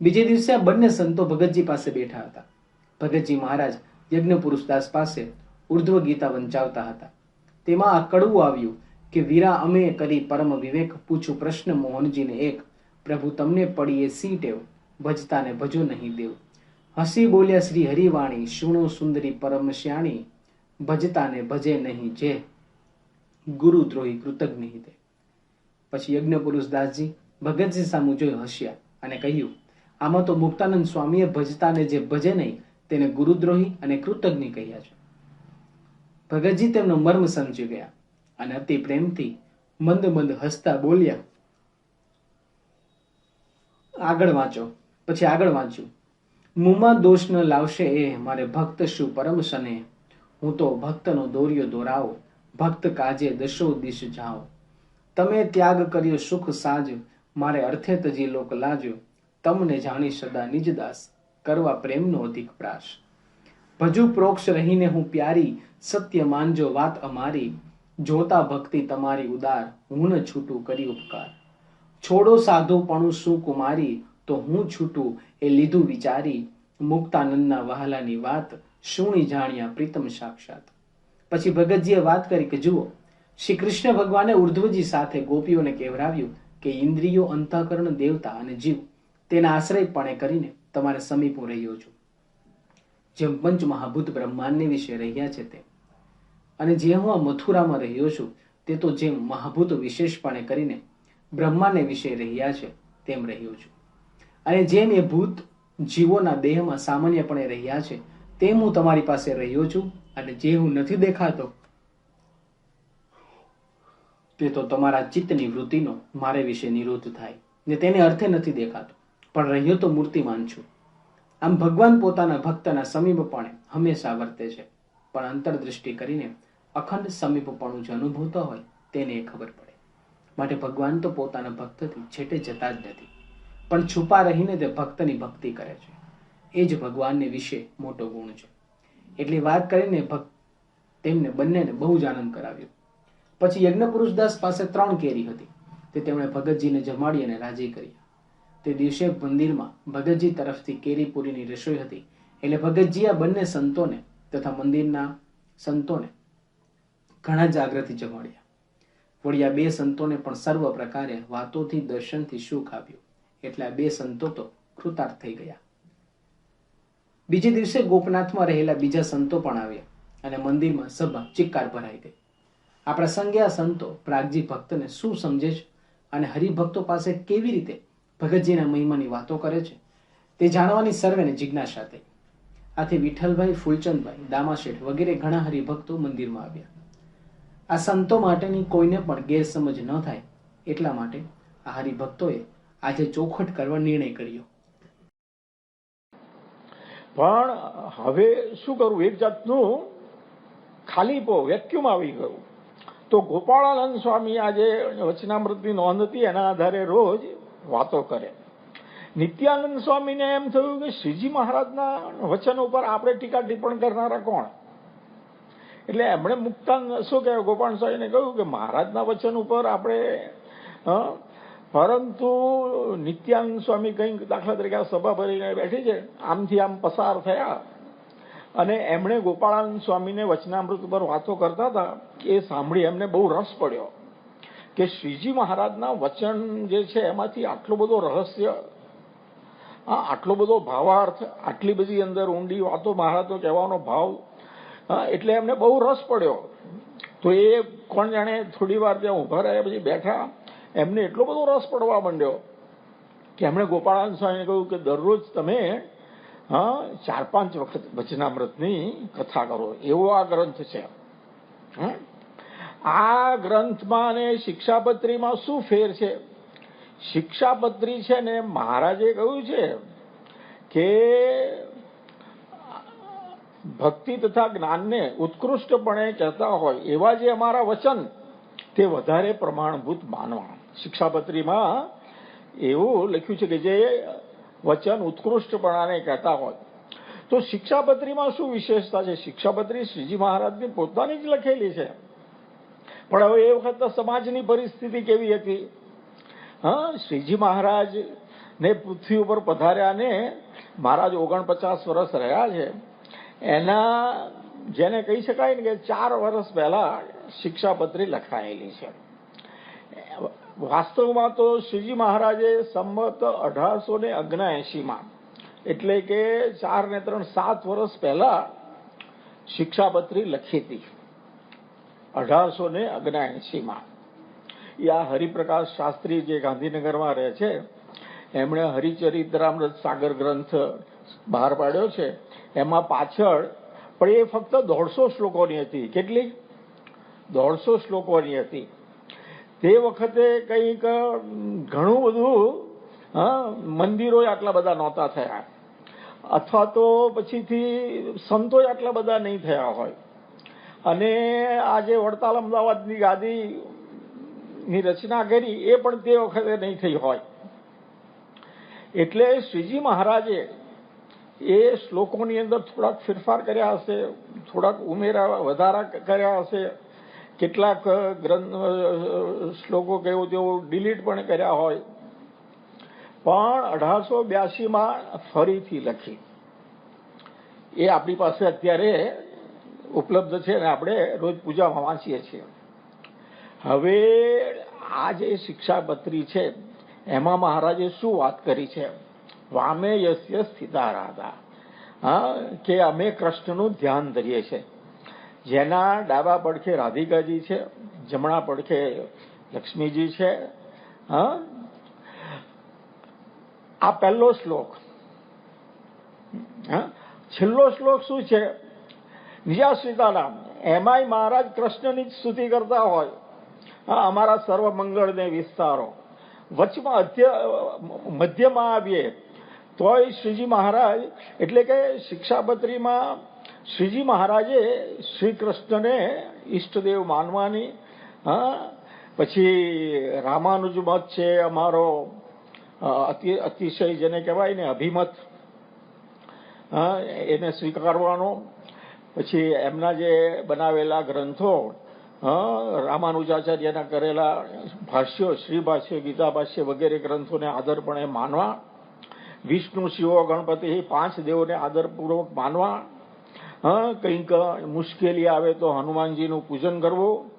બીજે દિવસે આ બંને સંતો ભગતજી પાસે બેઠા હતા. ભગતજી મહારાજ યજ્ઞ પુરુષદાસ પાસે ઉર્ધ્વ ગીતા વંચાવતા હતા. તેમાં આ કડવું આવ્યું કે, વીરા, અમે કરી પરમ વિવેક, પૂછું પ્રશ્ન મોહનજીને એક, પ્રભુ, તમને પડીએ સી ટેવ ભજતાને ભજો નહીં દેવ. હસી બોલ્યા શ્રી હરિવાણી, શુણો સુંદરી પરમ શ્યાણી, ભજતાને ભજે નહીં જે. ગુરુ દ્રોહી કૃતજ્ઞ તે પછી યજ્ઞ પુરુષ દાસજી ભગતજી સામુ જોઈ હસ્યા અને કહ્યું આમાં તો મુક્તાનંદ સ્વામીએ ભજતાને જે ભજે નહીં, તેને ગુરુદ્રોહી અને કૃતજ્ઞ કહ્યા છે. ભગતજી તેમનો મર્મ સમજી ગયા અને અતિ પ્રેમથી મંદ મંદ હસતા બોલ્યા, આગળ વાંચો, પછી આગળ વાંચ્યું મુમાં દોષ ન લાવશે એ મારે ભક્ત શું પરમ સને હું તો ભક્તનો દોર્યો દોરાવો, ભક્ત કાજે દશો દિશ જાઓ. તમે ત્યાગ કર્યો સુખ સાજ, મારે અર્થે તજી લોક લાજો તમને જાણી સદા નિજ દાસ કરવા પ્રેમનો અધિક પ્રાસ ભજુ પ્રોક્ષ રહીને હું પ્યારી, સત્ય માનજો વાત અમારી. જોતા ભક્તિ તમારી ઉદાર, હું ન છૂટું કરી ઉપકાર. છોડો સાધુપણું શું કુમારી, તો હું છૂટું એ લીધું વિચારી. મુક્તાનંદના વહાલાની વાત, શુણી જાણ્યા પ્રીતમ સાક્ષાત. પછી ભગતજીએ વાત કરી કે, જુઓ, શ્રી કૃષ્ણ ભગવાને ઉર્ધ્વજી સાથે ગોપીઓને કહેવરાવ્યું કે, ઇન્દ્રિયો અંતઃકરણ દેવતા અને જીવ. તેના આશ્રયપણે કરીને તમારે સમીપો રહ્યો છું. જેમ પંચ મહાભૂત બ્રહ્માંડને વિશે રહ્યા છે તેમ. અને જે હું આ મથુરામાં રહ્યો છું, તે તો જેમ મહાભૂત વિશેષપણે કરીને બ્રહ્માને વિશે રહ્યા છે, તેમ રહ્યો છું. અને જેમ એ ભૂત જીવોના દેહમાં સામાન્યપણે રહ્યા છે, તેમ હું તમારી પાસે રહ્યો છું, અને જે હું નથી દેખાતો, તે તો તમારા ચિત્તની વૃત્તિનો મારે વિશે નિરોધ થાય, ને તેને અર્થે નથી દેખાતો. પણ રહ્યો તો મૂર્તિમાન છું. આમ ભગવાન પોતાના ભક્તના સમીપપણે હંમેશા વર્તે છે. પણ અંતરદૃષ્ટિ કરીને અખંડ સમીપપણું જે અનુભવતો હોય તેને એ ખબર પડે. માટે ભગવાન તો પોતાના ભક્તથી છેટે જતા જ નથી. પણ છુપા રહીને તે ભક્તની ભક્તિ કરે છે. એ જ ભગવાનને વિશે મોટો ગુણ છે. એટલી વાત કરીને ભક્ત તેમને બંનેને બહુ જ આનંદ કરાવ્યો. પછી યજ્ઞ પુરુષદાસ પાસે ત્રણ કેરી હતી. તે તેમણે ભગતજીને જમાડી અને રાજી કર્યા તે દિવસે મંદિરમાં ભગતજી તરફથી કેરીપુરીની રસોઈ હતી. એટલે ભગતજી આ બંને સંતોને તથા મંદિરના સંતોને ઘણા જાગ્રતથી જમાડ્યા. વળી આ બે સંતોને પણ સર્વ પ્રકારે વાતોથી, દર્શનથી સુખ આપ્યું. એટલે આ બે સંતો તો કૃતાર્થ થઈ ગયા. બીજે દિવસે ગોપનાથમાં રહેલા બીજા સંતો પણ આવ્યા અને મંદિરમાં સભા ચિક્કાર ભરાઈ ગઈ. આ પ્રસંગે આ સંતો પ્રાગજી ભક્તને શું સમજે છે અને હરિભક્તો પાસે કેવી રીતે ભગતજીના મહિમાની વાતો કરે છે. તે જાણવાની સર્વેને જિજ્ઞાસા થઈ. આથી વિઠ્ઠલભાઈ, ફૂલચંદભાઈ, દામાશેઠ વગેરે ઘણા હરિભક્તો મંદિરમાં આવ્યા. આ સંતો માટેની કોઈને પણ ગેરસમજ ન થાય એટલા માટે આ હરિભક્તોએ આજે ચોખટ કરવા નિર્ણય કર્યો. પણ હવે શું કરવું એક જાતનું ખાલીપો વેક્યુમ આવી ગયું. તો ગોપાળાનંદ સ્વામી આજે વચનામૃતની નોંધ હતી. એના આધારે રોજ વાતો કરે. નિત્યાનંદ સ્વામીને એમ થયું કે શ્રીજી મહારાજના વચન ઉપર આપણે ટીકા ટિપ્પણ કરનારા કોણ? એટલે એમણે મુક્તાંગ શું કહેવાય ગોપાલ સ્વામીને કહ્યું કે મહારાજના વચન ઉપર આપણે પરંતુ નિત્યાનંદ સ્વામી કંઈક દાખલા તરીકે સભા ભરીને બેઠી છે, આમથી આમ પસાર થયા. અને એમણે ગોપાળાનંદ સ્વામીને વચનામૃત ઉપર વાતો કરતા હતા, એ સાંભળી એમને બહુ રસ પડ્યો. કે શ્રીજી મહારાજના વચન જે છે, એમાંથી આટલો બધો રહસ્ય આટલો બધો ભાવાર્થ, આટલી બધી અંદર ઊંડી વાતો મહારાજનો કહેવાનો ભાવ એટલે એમને બહુ રસ પડ્યો. તો એ કોણ જાણે થોડી વાર ત્યાં ઊભા રહ્યા પછી બેઠા, એમને એટલો બધો રસ પડવા માંડ્યો કે એમણે ગોપાળાન સ્વામીને કહ્યું કે દરરોજ તમે હા ચાર પાંચ વખત વચનામૃતની કથા કરો. એવો આ ગ્રંથ છે. હં? આ ગ્રંથમાં અને શિક્ષાપત્રીમાં શું ફેર છે? શિક્ષાપત્રી છે ને મહારાજે કહ્યું છે કે ભક્તિ તથા જ્ઞાનને ઉત્કૃષ્ટપણે કહેતા હોય એવા જે અમારા વચન, તે વધારે પ્રમાણભૂત માનવા. શિક્ષાપત્રીમાં એવું લખ્યું છે કે જે વચન ઉત્કૃષ્ટપણાને કહેતા હોય. તો શિક્ષાપત્રીમાં શું વિશેષતા છે? શિક્ષાપત્રી શ્રીજી મહારાજની પોતાની જ લખેલી છે. પણ હવે એ વખત સમાજની પરિસ્થિતિ કેવી હતી? હા, શ્રીજી મહારાજ ને પૃથ્વી ઉપર પધાર્યા ને મહારાજ ઓગણપચાસ વર્ષ રહ્યા છે. એના જેને કહી શકાય ને કે ચાર વર્ષ પહેલા શિક્ષાપત્રી લખાયેલી છે. વાસ્તવમાં તો શ્રીજી મહારાજે સંમત અઢારસો ને માં એટલે કે ચાર ને ત્રણ સાત વર્ષ પહેલા શિક્ષાપત્રી લખી હતી. અઢારસો ને માં એ આ હરિપ્રકાશ શાસ્ત્રી જે ગાંધીનગરમાં રહે છે, એમણે હરિચરિત્રામૃત સાગર ગ્રંથ બહાર પાડ્યો છે. એમાં પાછળ પણ એ ફક્ત દોઢસો શ્લોકોની હતી. કેટલી? દોઢસો શ્લોકોની હતી. તે વખતે કંઈક ઘણું બધું મંદિરો આટલા બધા નહોતા થયા. અથવા તો પછીથી સંતો આટલા બધા નહીં થયા હોય. અને આજે વડતાલ અમદાવાદની ગાદીની રચના કરી, એ પણ તે વખતે નહીં થઈ હોય. એટલે શ્રીજી મહારાજે એ શ્લોકોની અંદર થોડાક ફેરફાર કર્યા હશે, થોડાક ઉમેરા વધારા કર્યા હશે. કેટલાક ગ્રંથ શ્લોકો કેવો તેવો ડિલીટ પણ કર્યા હોય. પણ અઢારસો બ્યાસીમાં ફરીથી લખી. એ આપણી પાસે અત્યારે ઉપલબ્ધ છે અને આપણે રોજ પૂજામાં વાંચીએ છીએ. હવે આ જે શિક્ષાપત્રી છે, એમાં મહારાજે શું વાત કરી છે? વામે યસ્ય સ્થિતા રાધા હા, કે અમે કૃષ્ણનું ધ્યાન ધરીએ છીએ. જેના ડાબા પડખે રાધિકાજી છે, જમણા પડખે લક્ષ્મીજી છે, હા. આ પહેલો શ્લોક. હા, છેલ્લો શ્લોક શું છે? નિજાશ્રિતાનામ એમાંય મહારાજ કૃષ્ણની જ સ્તુતિ કરતા હોય. અમારા સર્વ મંગળને વિસ્તારો. વચમાં મધ્યમાં આવીએ, તોય શ્રીજી મહારાજ, એટલે કે શિક્ષાપત્રીમાં શ્રીજી મહારાજે શ્રી કૃષ્ણને ઈષ્ટદેવ માનવાની, હા, પછી રામાનુજ મત છે અમારો અતિ, અતિશય જેને કહેવાય ને અભિમત, હા, એને સ્વીકારવાનો. પછી એમના જે બનાવેલા ગ્રંથો રામાનુજાચાર્યના કરેલા ભાષ્યો શ્રી ભાષ્ય ગીતા ભાષ્ય વગેરે ગ્રંથોને આદરપણે માનવા, વિષ્ણુ, શિવો, ગણપતિ, પાંચ દેવોને આદરપૂર્વક માનવા કંઈક મુશ્કેલી આવે તો હનુમાનજીનું પૂજન કરવું,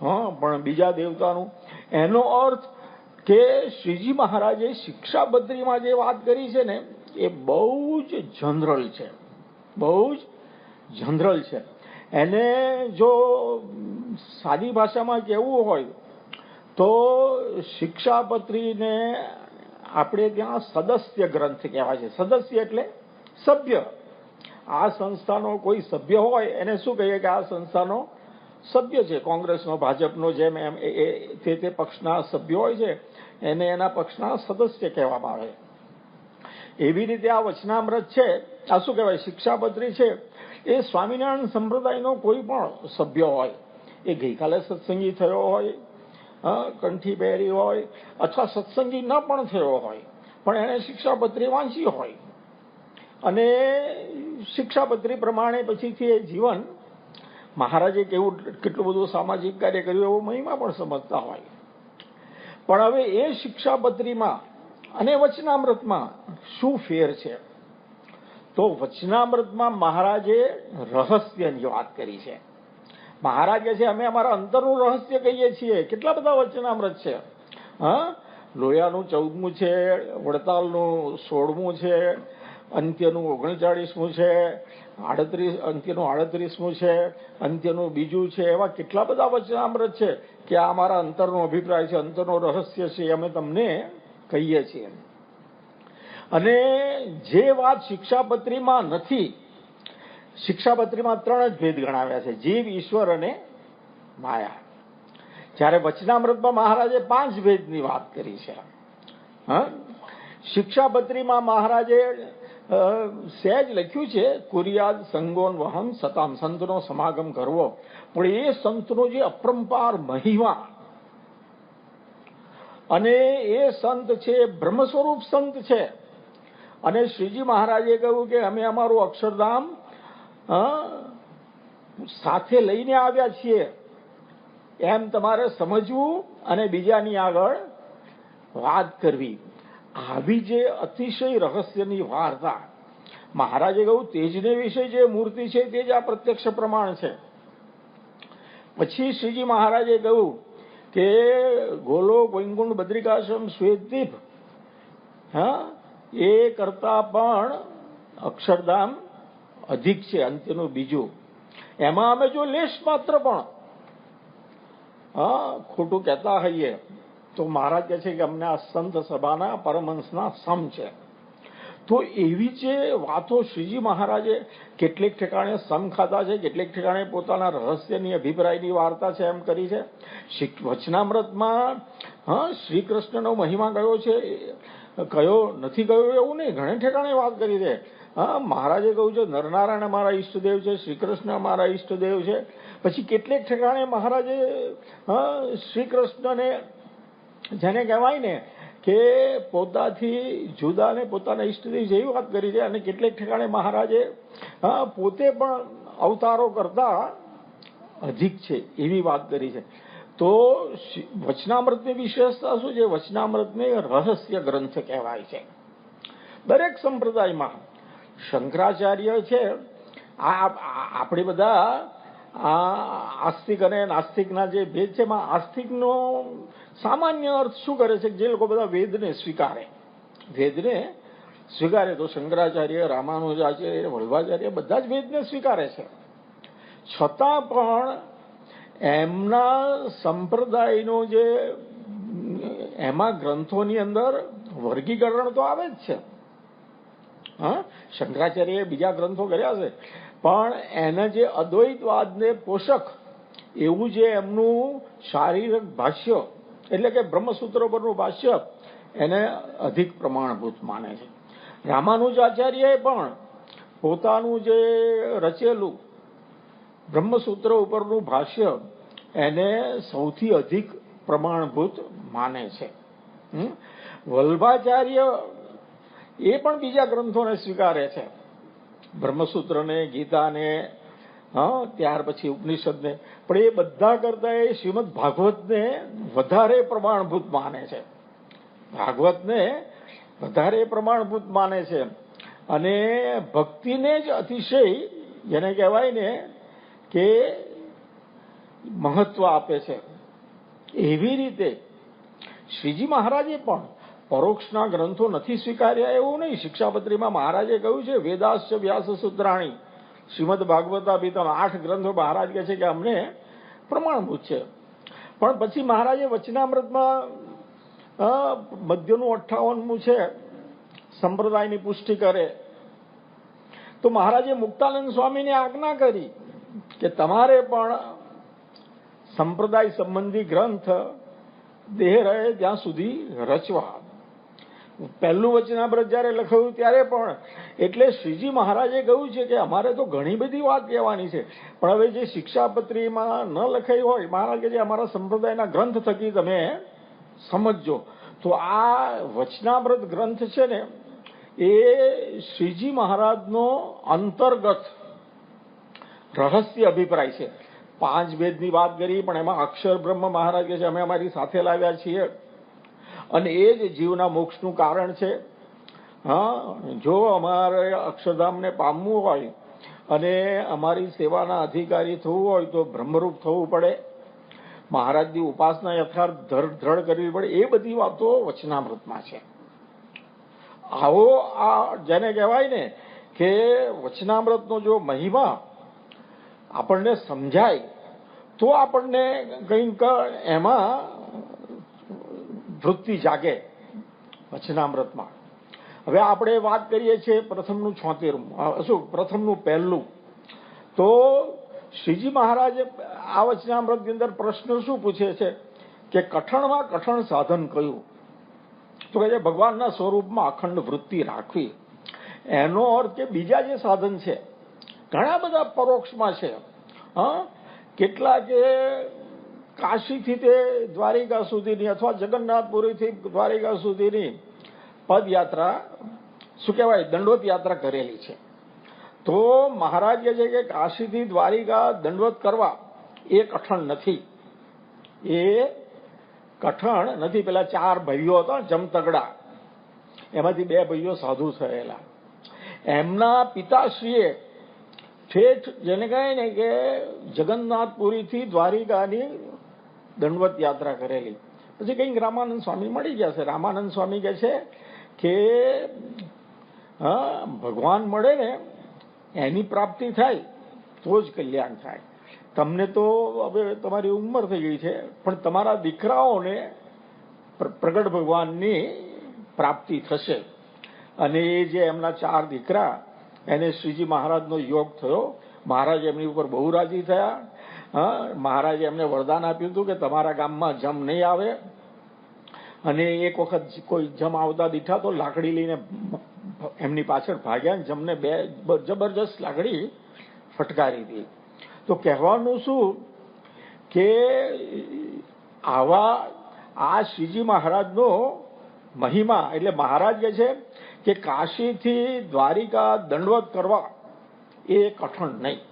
હા, પણ બીજા દેવતાનું. એનો અર્થ કે શ્રીજી મહારાજે શિક્ષાબદ્રીમાં જે વાત કરી છે ને, એ બહુ જ જનરલ છે. બહુ જ જનરલ છે. એને જો સાદી ભાષામાં કહેવું હોય, તો શિક્ષાપત્રીને આપણે ત્યાં સદસ્ય ગ્રંથ કહેવાય છે. સદસ્ય એટલે સભ્ય. આ સંસ્થાનો કોઈ સભ્ય હોય, એને શું કહીએ કે આ સંસ્થાનો સભ્ય છે. કોંગ્રેસનો, ભાજપનો જેમ એમ એ તે તે પક્ષના સભ્યો હોય છે, એને એના પક્ષના સદસ્ય કહેવામાં આવે. એવી રીતે આ વચનામૃત છે. આ શું કહેવાય? શિક્ષાપત્રી છે. એ સ્વામિનારાયણ સંપ્રદાયનો કોઈ પણ સભ્ય હોય, એ ગઈકાલે સત્સંગી થયો હોય કંઠી પહેરી હોય, અથવા સત્સંગી ન પણ થયો હોય, પણ એણે શિક્ષાપત્રી વાંચી હોય. અને શિક્ષાપત્રી પ્રમાણે પછીથી એ જીવન, મહારાજે કેવું કેટલું બધું સામાજિક કાર્ય કર્યું એવો મહિમા પણ સમજતા હોય. પણ હવે એ શિક્ષાપત્રીમાં અને વચનામૃતમાં શું ફેર છે? તો વચનામૃતમાં મહારાજે રહસ્યની વાત કરી છે. મહારાજ કહે છે, અમે અમારા અંતરનું રહસ્ય કહીએ છીએ. કેટલા બધા વચનામૃત છે? હા? લોયાનું ચૌદમું છે, વડતાલનું સોળમું છે, અંત્યનું ઓગણચાળીસમું છે, આડત્રીસ, અંત્યનું આડત્રીસમું છે, અંત્યનું બીજું છે. એવા કેટલા બધા વચનામૃત છે કે આ અમારા અંતરનો અભિપ્રાય છે, અંતરનો રહસ્ય છે, અમે તમને કહીએ છીએ. અને જે વાત શિક્ષાપત્રીમાં નથી, શિક્ષાપત્રીમાં ત્રણ જ ભેદ ગણાવ્યા છે, જીવ, ઈશ્વર અને માયા. જ્યારે વચનામૃતમાં મહારાજે પાંચ ભેદની વાત કરી છે. હા? શિક્ષાપત્રીમાં મહારાજે સહેજ લખ્યું છે, કુરિયાદ સંગોન વહન સતામ, સંતનો સમાગમ કરવો. પણ એ સંતનો જે અપરંપાર મહિમા અને એ સંત છે બ્રહ્મ સ્વરૂપ સંત છે અને શ્રીજી મહારાજે કહ્યું કે અમે અમારું અક્ષરધામ સાથે લઈને આવ્યા છીએ. એમ તમારે સમજવું અને બીજાની આગળ વાત કરવી. આવી જે અતિશય રહસ્યની વાર્તા. મહારાજે કહ્યું, તેજને વિશે જે મૂર્તિ છે તે જ આ પ્રત્યક્ષ પ્રમાણ છે. પછી શ્રીજી મહારાજે કહ્યું કે ગોલોક વૈકુંઠ બદ્રિકાશ્રમ શ્વેતદીપ, હા એ કરતા પણ અક્ષરધામ અધિક છે, અંત્યનું બીજું. એમાં અમે જો લેશ માત્ર પણ, હા, ખોટું કહેતા હઈએ, તો મહારાજ કહે છે કે અમને આ સંત સભાના પરમહંસના સમ છે. તો એવી જે વાતો શ્રીજી મહારાજે કેટલીક ઠેકાણે સમ ખાધા છે, કેટલીક ઠેકાણે પોતાના રહસ્યની, અભિપ્રાયની વાર્તા છે એમ કરી છે. વચનામૃતમાં, હા શ્રી કૃષ્ણનો મહિમા ગયો છે કયો? નથી કયો એવું નહીં. ઘણે ઠેકાણે વાત કરી છે. હા, મહારાજે કહ્યું છે, નરનારાયણ અમારા ઈષ્ટદેવ છે શ્રી કૃષ્ણ અમારા ઈષ્ટદેવ છે. પછી કેટલેક ઠેકાણે મહારાજે શ્રી કૃષ્ણને જેને કહેવાય ને કે પોતાથી જુદા ને પોતાના ઈષ્ટદેવ જેવી વાત કરી છે અને કેટલેક ઠેકાણે મહારાજે પોતે પણ અવતારો કરતા અધિક છે એવી વાત કરી છે. તો વચનામૃતની વિશેષતા શું છે? વચનામૃતને રહસ્ય ગ્રંથ કહેવાય છે. દરેક સંપ્રદાયમાં શંકરાચાર્ય છે. આ આપણે બધા આ આસ્તિક અને નાસ્તિકના જે ભેદ છે, એમાં આસ્તિકનો સામાન્ય અર્થ શું કરે છે? જે લોકો બધા વેદને સ્વીકારે. વેદને સ્વીકારે તો શંકરાચાર્ય, રામાનુજાચાર્ય વલ્ભાચાર્ય બધા જ વેદને સ્વીકારે છે. છતાં પણ એમના સંપ્રદાયનો જે, એમાં ગ્રંથોની અંદર વર્ગીકરણ તો આવે જ છે. હા, શંકરાચાર્યએ બીજા ગ્રંથો કર્યા છે. પણ એને જે અદ્વૈતવાદને પોષક, એવું જે એમનું શારીરિક ભાષ્ય, એટલે કે બ્રહ્મસૂત્ર પરનું ભાષ્ય, એને અધિક પ્રમાણભૂત માને છે. રામાનુજાચાર્યએ પણ પોતાનું જે રચેલું બ્રહ્મસૂત્ર ઉપરનું ભાષ્ય એને સૌથી અધિક પ્રમાણભૂત માને છે? વલ્ભાચાર્ય એ પણ બીજા ગ્રંથોને સ્વીકારે છે. બ્રહ્મસૂત્રને, ગીતાને ત્યાર પછી ઉપનિષદને. પણ એ બધા કરતા એ શ્રીમદ ભાગવતને વધારે પ્રમાણભૂત માને છે. ભાગવતને વધારે પ્રમાણભૂત માને છે. અને ભક્તિને જ અતિશય, જેને કહેવાય ને કે મહત્વ આપે છે. એવી રીતે શ્રીજી મહારાજે પણ પરોક્ષના ગ્રંથો નથી સ્વીકાર્યા એવું નહીં. શિક્ષાપત્રીમાં મહારાજે કહ્યું છે વેદાશ્ચ વ્યાસ સૂત્રાણી શ્રીમદ ભાગવતા પિતમ આઠ ગ્રંથો મહારાજ કહે છે કે અમને પ્રમાણભૂત છે. પણ પછી મહારાજે વચનામૃતમાં મધ્યનું અઠ્ઠાવનમું છે, સંપ્રદાયની પુષ્ટિ કરે. તો મહારાજે મુક્તાનંદ સ્વામીને આજ્ઞા કરી. કે તમારે પણ સંપ્રદાય સંબંધી ગ્રંથ દેહ રહે ત્યાં સુધી રચવા. પહેલું વચનામૃત જ્યારે લખાયું ત્યારે પણ એટલે શ્રીજી મહારાજે કહ્યું છે કે અમારે તો ઘણી બધી વાત કહેવાની છે. પણ હવે જે શિક્ષાપત્રીમાં ન લખાઈ હોય, મહારાજ કે જે અમારા સંપ્રદાયના ગ્રંથ થકી તમે સમજજો. તો આ વચનામૃત ગ્રંથ છે ને, એ શ્રીજી મહારાજનો અંતર્ગત રહસ્ય અભિપ્રાય છે. પાંચ વેદની વાત કરી પણ એમાં અક્ષર બ્રહ્મ મહારાજ કે છે, અમે અમારી સાથે લાવ્યા છીએ. અને એ જ જીવના મોક્ષનું કારણ છે. હા, જો અમારે અક્ષરધામને પામવું હોય અને અમારી સેવાના અધિકારી થવું હોય તો બ્રહ્મરૂપ થવું પડે. મહારાજની ઉપાસના યથાર્થ ધડ કરવી પડે. એ બધી વાતો વચનામૃતમાં છે. આવો આ જેને કહેવાય ને કે વચનામૃતનો જો મહિમા આપણને સમજાય, તો આપણને કંઈક એમાં વૃત્તિ જાગે વચનામૃતમાં. હવે આપણે વાત કરીએ છીએ પ્રથમનું છોતેરમું. શું, પ્રથમનું પહેલું. તો શ્રીજી મહારાજે આ વચનામૃતની અંદર પ્રશ્ન શું પૂછે છે? કે કઠણમાં કઠણ સાધન કયું? તો કહે છે, ભગવાનના સ્વરૂપમાં અખંડ વૃત્તિ રાખવી. એનો અર્થ કે બીજા જે સાધન છે ઘણા બધા પરોક્ષમાં છે. હા? કેટલા કે કાશીથી તે દ્વારિકા સુધીની અથવા જગન્નાથપુરીથી દ્વારિકા સુધીની પદયાત્રા, શું કહેવાય દંડવત યાત્રા કરેલી છે. તો મહારાજ કહે છે કે કાશીથી દ્વારિકા દંડવત કરવા, એ કઠણ નથી. એ કઠણ નથી. પેલા ચાર ભાઈઓ હતા, જમતગડા. એમાંથી બે ભાઈઓ સાધુ થયેલા. એમના પિતાશ્રીએ ઠેઠ જેને કહે ને કે જગન્નાથપુરીથી દ્વારિકાની દંડવત યાત્રા કરેલી. પછી કંઈક રામાનંદ સ્વામી મળી ગયા છે. રામાનંદ સ્વામી કહે છે કે, હા, ભગવાન મળે ને, એની પ્રાપ્તિ થાય, તો જ કલ્યાણ થાય. તમને તો હવે તમારી ઉંમર થઈ ગઈ છે, પણ તમારા દીકરાઓને પ્ર- પ્રગટ ભગવાનની પ્રાપ્તિ થશે. અને એ જે એમના ચાર દીકરા એને શ્રીજી મહારાજનો યોગ થયો. મહારાજ એમની ઉપર બહુ રાજી થયા. હા, મહારાજે એમને વરદાન આપ્યું હતું કે તમારા ગામમાં જમ નહીં આવે. અને એક વખત કોઈ જમ આવતા દીઠા તો લાકડી લઈને એમની પાછળ ભાગ્યા જમને બે જબરજસ્ત લાકડી ફટકારી હતી. તો કહેવાનું શું કે આવા આ શ્રીજી મહારાજનો મહિમા, એટલે મહારાજ જે છે કે કાશીથી દ્વારિકા દંડવત કરવા એ કઠણ નહીં.